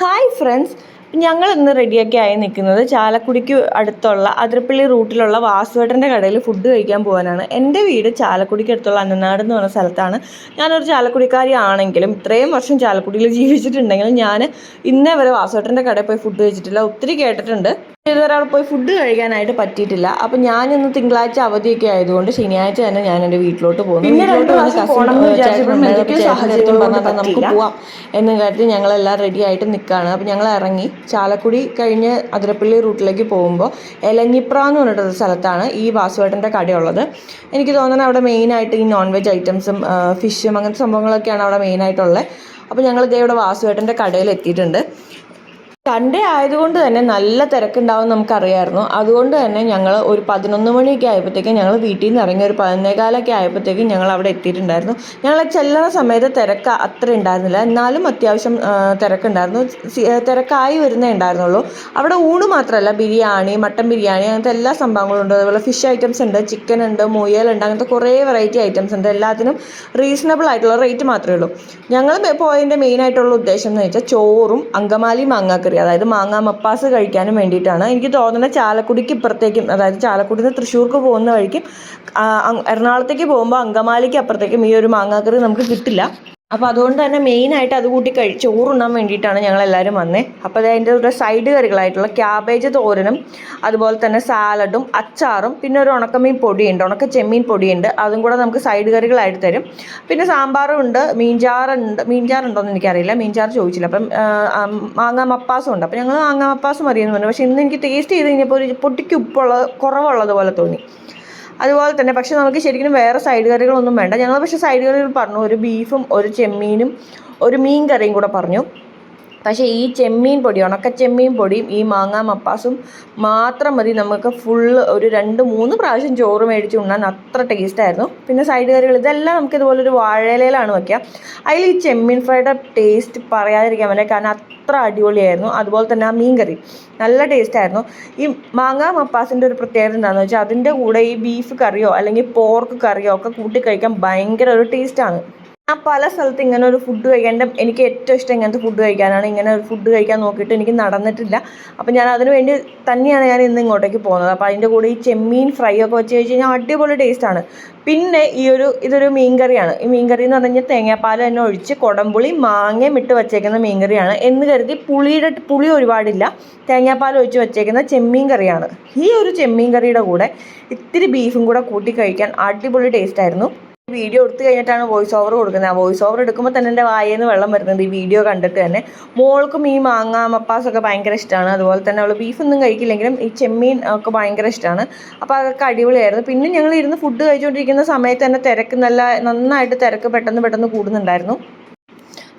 Hi friends ഞങ്ങൾ ഇന്ന് റെഡിയൊക്കെ ആയി നിൽക്കുന്നത് ചാലക്കുടിക്ക് അടുത്തുള്ള അതിരപ്പള്ളി റൂട്ടിലുള്ള വാസുവേട്ടന്റെ കടയിൽ ഫുഡ് കഴിക്കാൻ പോകാനാണ്. എന്റെ വീട് ചാലക്കുടിക്ക് അടുത്തുള്ള അന്നനാട് എന്ന് പറഞ്ഞ സ്ഥലത്താണ്. ഞാനൊരു ചാലക്കുടിക്കാരി ആണെങ്കിലും ഇത്രയും വർഷം ചാലക്കുടിയിൽ ജീവിച്ചിട്ടുണ്ടെങ്കിലും ഞാൻ ഇന്നേ വരെ വാസുവേട്ടന്റെ കടയിൽ പോയി ഫുഡ് കഴിച്ചിട്ടില്ല. ഒത്തിരി കേട്ടിട്ടുണ്ട്. ഇതുവരെ അവിടെ പോയി ഫുഡ് കഴിക്കാനായിട്ട് പറ്റിയിട്ടില്ല. അപ്പം ഇന്ന് തിങ്കളാഴ്ച അവധിയൊക്കെ ആയതുകൊണ്ട് ശനിയാഴ്ച തന്നെ ഞാൻ എന്റെ വീട്ടിലോട്ട് പോകുന്നു. വീട്ടിലോട്ട് നമുക്ക്. പോവാം എന്ന് കരുതി ഞങ്ങളെല്ലാം റെഡി ആയിട്ട് നിൽക്കുകയാണ് അപ്പം ഞങ്ങൾ ഇറങ്ങി ചാലക്കുടി കഴിഞ്ഞ് അതിരപ്പള്ളി റൂട്ടിലേക്ക് പോകുമ്പോൾ എലഞ്ഞിപ്ര എന്ന് പറഞ്ഞിട്ടൊരു സ്ഥലത്താണ് ഈ വാസുവേട്ടന്റെ കടയുള്ളത്. എനിക്ക് തോന്നുന്നത് അവിടെ മെയിനായിട്ട് ഈ നോൺ വെജ് ഐറ്റംസും ഫിഷും അങ്ങനത്തെ സംഭവങ്ങളൊക്കെയാണ് അവിടെ മെയിനായിട്ടുള്ളത് അപ്പോൾ ഞങ്ങൾ ഇതേ ഇവിടെ വാസുവേട്ടന്റെ കടയിൽ എത്തിയിട്ടുണ്ട്. സൺഡേ ആയതുകൊണ്ട് തന്നെ നല്ല തിരക്കുണ്ടാവും നമുക്കറിയായിരുന്നു. അതുകൊണ്ട് തന്നെ ഞങ്ങൾ ഒരു പതിനൊന്ന് മണിയൊക്കെ ആയപ്പോഴത്തേക്കും ഞങ്ങൾ വീട്ടിൽ നിന്ന് ഇറങ്ങി ഒരു പതിനേകാലൊക്കെ ആയപ്പോഴത്തേക്കും ഞങ്ങൾ അവിടെ എത്തിയിട്ടുണ്ടായിരുന്നു. ഞങ്ങൾ ചെല്ലണ സമയത്ത് തിരക്ക് അത്ര ഉണ്ടായിരുന്നില്ല. എന്നാലും അത്യാവശ്യം തിരക്കുണ്ടായിരുന്നു. തിരക്കായി വരുന്നേ ഉണ്ടായിരുന്നുള്ളൂ. അവിടെ ഊണ് മാത്രമല്ല ബിരിയാണി മട്ടൻ ബിരിയാണി അങ്ങനത്തെ എല്ലാ സംഭവങ്ങളും ഉണ്ട്. അതുപോലെ ഫിഷ് ഐറ്റംസ് ഉണ്ട് ചിക്കൻ ഉണ്ട് മുയലുണ്ട് അങ്ങനത്തെ കുറേ വെറൈറ്റി ഐറ്റംസ് ഉണ്ട്. എല്ലാത്തിനും റീസണബിൾ ആയിട്ടുള്ള റേറ്റ് മാത്രമേ ഉള്ളൂ. ഞങ്ങൾ പോയതിന്റെ മെയിൻ ആയിട്ടുള്ള ഉദ്ദേശം എന്ന് വെച്ചാൽ ചോറും അങ്കമാലി മാങ്ങാക്കറി അതായത് മാങ്ങാ മപ്പാസ് കഴിക്കാനും വേണ്ടിയിട്ടാണ്. എനിക്ക് തോന്നുന്നത് ചാലക്കുടിക്ക് ഇപ്പുറത്തേക്കും അതായത് ചാലക്കുടിയിൽ നിന്ന് തൃശ്ശൂർക്ക് പോകുന്ന വഴിക്കും എറണാകുളത്തേക്ക് പോകുമ്പോൾ അങ്കമാലിക്ക് അപ്പുറത്തേക്കും ഈ ഒരു മാങ്ങാക്കറി നമുക്ക് കിട്ടില്ല. അപ്പോൾ അതുകൊണ്ട് തന്നെ മെയിനായിട്ട് അത് കൂട്ടി കഴി ചോറുണ്ണാൻ വേണ്ടിയിട്ടാണ് ഞങ്ങൾ എല്ലാവരും വന്നേ. അപ്പോൾ അത് അതിന്റെ ഒരു സൈഡ് കറികളായിട്ടുള്ള ക്യാബേജ് തോരനും അതുപോലെ തന്നെ സാലഡും അച്ചാറും പിന്നെ ഒരു ഉണക്കമീൻ പൊടിയുണ്ട്. ഉണക്ക ചെമ്മീൻ പൊടിയുണ്ട്. അതും കൂടെ നമുക്ക് സൈഡ് കറികളായിട്ട് തരും. പിന്നെ സാമ്പാറും ഉണ്ട്. മീൻചാറുണ്ട്. മീൻചാറുണ്ടോയെന്ന് എനിക്കറിയില്ല. മീൻചാറ് ചോദിച്ചില്ല. അപ്പം മാങ്ങാ മപ്പാസും ഉണ്ട്. അപ്പോൾ ഞങ്ങൾ മാങ്ങാ മപ്പാസ് മതിയെന്ന് പറഞ്ഞു. പക്ഷേ ഇന്ന് എനിക്ക് ടേസ്റ്റ് ചെയ്ത് കഴിഞ്ഞപ്പോൾ ഒരു പൊട്ടിക്ക് ഉപ്പുള്ള കുറവുള്ളതുപോലെ തോന്നി. അതുപോലെ തന്നെ പക്ഷെ നമുക്ക് ശരിക്കും വേറെ സൈഡ് കറികളൊന്നും വേണ്ട. ഞങ്ങൾ പക്ഷേ സൈഡ് കറികൾ പറഞ്ഞു ഒരു ബീഫും ഒരു ചെമ്മീനും ഒരു മീൻ കറിയും കൂടെ പറഞ്ഞു. പക്ഷേ ഈ ചെമ്മീൻ പൊടി ഉണക്ക ചെമ്മീൻ പൊടിയും ഈ മാങ്ങാ മപ്പാസും മാത്രം മതി. നമുക്ക് ഫുള്ള് ഒരു രണ്ട് മൂന്ന് പ്രാവശ്യം ചോറ് മേടിച്ച് ഉണ്ണാൻ അത്ര ടേസ്റ്റായിരുന്നു പിന്നെ സൈഡ് കറികൾ ഇതെല്ലാം നമുക്ക് ഇതുപോലെ ഒരു വാഴയിലയിലാണ് വയ്ക്കുക അതിൽ ഈ ചെമ്മീൻ ഫ്രൈയുടെ ടേസ്റ്റ് പറയാതിരിക്കാൻ പറ്റില്ല കാരണം അത്ര അടിപൊളിയായിരുന്നു. അതുപോലെ തന്നെ ആ മീൻ കറി നല്ല ടേസ്റ്റായിരുന്നു ഈ മാങ്ങാ മപ്പാസിന്റെ ഒരു പ്രത്യേകത എന്താണെന്ന് വെച്ചാൽ അതിന്റെ കൂടെ ഈ ബീഫ് കറിയോ അല്ലെങ്കിൽ പോർക്ക് കറിയോ ഒക്കെ കൂട്ടി കഴിക്കാൻ ഭയങ്കര ഒരു ടേസ്റ്റാണ് ഞാൻ പല സ്ഥലത്ത് ഇങ്ങനെ ഒരു ഫുഡ് കഴിക്കാന്റെ എനിക്ക് ഏറ്റവും ഇഷ്ടം ഇങ്ങനത്തെ ഫുഡ് കഴിക്കാനാണ്. ഇങ്ങനെ ഒരു ഫുഡ് കഴിക്കാൻ നോക്കിയിട്ട് എനിക്ക് നടന്നിട്ടില്ല. അപ്പം ഞാൻ അതിന് വേണ്ടി തന്നെയാണ് ഞാൻ ഇന്ന് ഇങ്ങോട്ടേക്ക് പോകുന്നത്. അപ്പോൾ അതിന്റെ കൂടെ ഈ ചെമ്മീൻ ഫ്രൈ ഒക്കെ വെച്ച് കഴിച്ച് കഴിഞ്ഞാൽ അടിപൊളി ടേസ്റ്റാണ് പിന്നെ ഈ ഒരു ഇതൊരു മീൻകറിയാണ്. ഈ മീൻകറി എന്ന് പറഞ്ഞു കഴിഞ്ഞാൽ തേങ്ങാപ്പാൽ തന്നെ ഒഴിച്ച് കുടംപുളി മാങ്ങയും ഇട്ട് വെച്ചേക്കുന്ന മീൻകറിയാണ്. എന്ന് കരുതി പുളിയുടെ പുളി ഒരുപാടില്ല. തേങ്ങാപ്പാൽ ഒഴിച്ച് വെച്ചേക്കുന്ന ചെമ്മീൻ കറിയാണ്. ഈ ഒരു ചെമ്മീൻ കറിയുടെ കൂടെ ഇത്തിരി ബീഫും കൂടെ കൂട്ടി കഴിക്കാൻ അടിപൊളി ടേസ്റ്റായിരുന്നു വീഡിയോ എടുത്തു കഴിഞ്ഞിട്ടാണ് വോയിസ് ഓവർ കൊടുക്കുന്നത്. ആ വോയിസ് ഓവർ എടുക്കുമ്പോൾ തന്നെ എന്റെ വായിൽ നിന്ന് വെള്ളം വരുന്നത് ഈ വീഡിയോ കണ്ടിട്ട് തന്നെ. മോൾക്കും ഈ മാങ്ങ മപ്പാസൊക്കെ ഭയങ്കര ഇഷ്ടമാണ് അതുപോലെ തന്നെ അവൾ ബീഫൊന്നും കഴിക്കില്ലെങ്കിലും ഈ ചെമ്മീൻ ഒക്കെ ഭയങ്കര ഇഷ്ടമാണ് അപ്പോൾ അതൊക്കെ അടിപൊളിയായിരുന്നു. പിന്നെ ഞങ്ങൾ ഇരുന്ന് ഫുഡ് കഴിച്ചുകൊണ്ടിരിക്കുന്ന സമയത്ത് തന്നെ തിരക്ക് നല്ല നന്നായിട്ട് തിരക്ക് പെട്ടെന്ന് പെട്ടെന്ന് കൂടുന്നുണ്ടായിരുന്നു.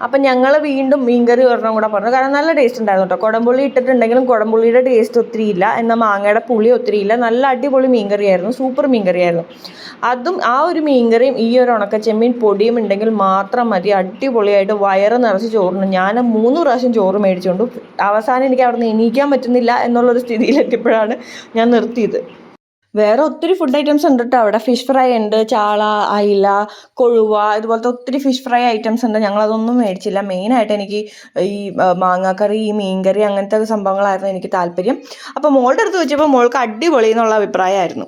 അപ്പം ഞങ്ങൾ വീണ്ടും മീൻകറി ഒരെണ്ണം കൂടെ പറഞ്ഞു. കാരണം നല്ല ടേസ്റ്റ് ഉണ്ടായിരുന്നു കേട്ടോ കുടംപുള്ളി ഇട്ടിട്ടുണ്ടെങ്കിലും കുടംപുള്ളിയുടെ ടേസ്റ്റ് ഒത്തിരി ഇല്ല എന്നാൽ മാങ്ങയുടെ പുളി ഒത്തിരി ഇല്ല നല്ല അടിപൊളി മീൻകറിയായിരുന്നു. സൂപ്പർ മീൻകറിയായിരുന്നു. അതും ആ ഒരു മീൻകറിയും ഈ ഒരു ഉണക്ക ചെമ്മീൻ പൊടിയും ഉണ്ടെങ്കിൽ മാത്രം മതി. അടിപൊളിയായിട്ട് വയറ് നിറച്ച് ചോറിന്. ഞാൻ മൂന്ന് പ്രാവശ്യം ചോറ് മേടിച്ചുകൊണ്ട് അവസാനം എനിക്ക് അവിടെ നിന്ന് എണീക്കാൻ പറ്റുന്നില്ല എന്നുള്ളൊരു സ്ഥിതിയിലെത്തിയപ്പോഴാണ് ഞാൻ നിർത്തിയത്. വേറെ ഒത്തിരി ഫുഡ് ഐറ്റംസ് ഉണ്ട് കേട്ടോ അവിടെ ഫിഷ് ഫ്രൈ ഉണ്ട് ചാള അയില കൊഴുവ ഇതുപോലത്തെ ഒത്തിരി ഫിഷ് ഫ്രൈ ഐറ്റംസ് ഉണ്ട്. ഞങ്ങളതൊന്നും മേടിച്ചില്ല. മെയിനായിട്ട് എനിക്ക് ഈ മാങ്ങാക്കറി ഈ മീൻകറി അങ്ങനത്തെ സംഭവങ്ങളായിരുന്നു എനിക്ക് താല്പര്യം. അപ്പോൾ മോളുടെ അടുത്ത് വെച്ചപ്പോൾ മോൾക്ക് അടിപൊളി എന്നുള്ള അഭിപ്രായമായിരുന്നു.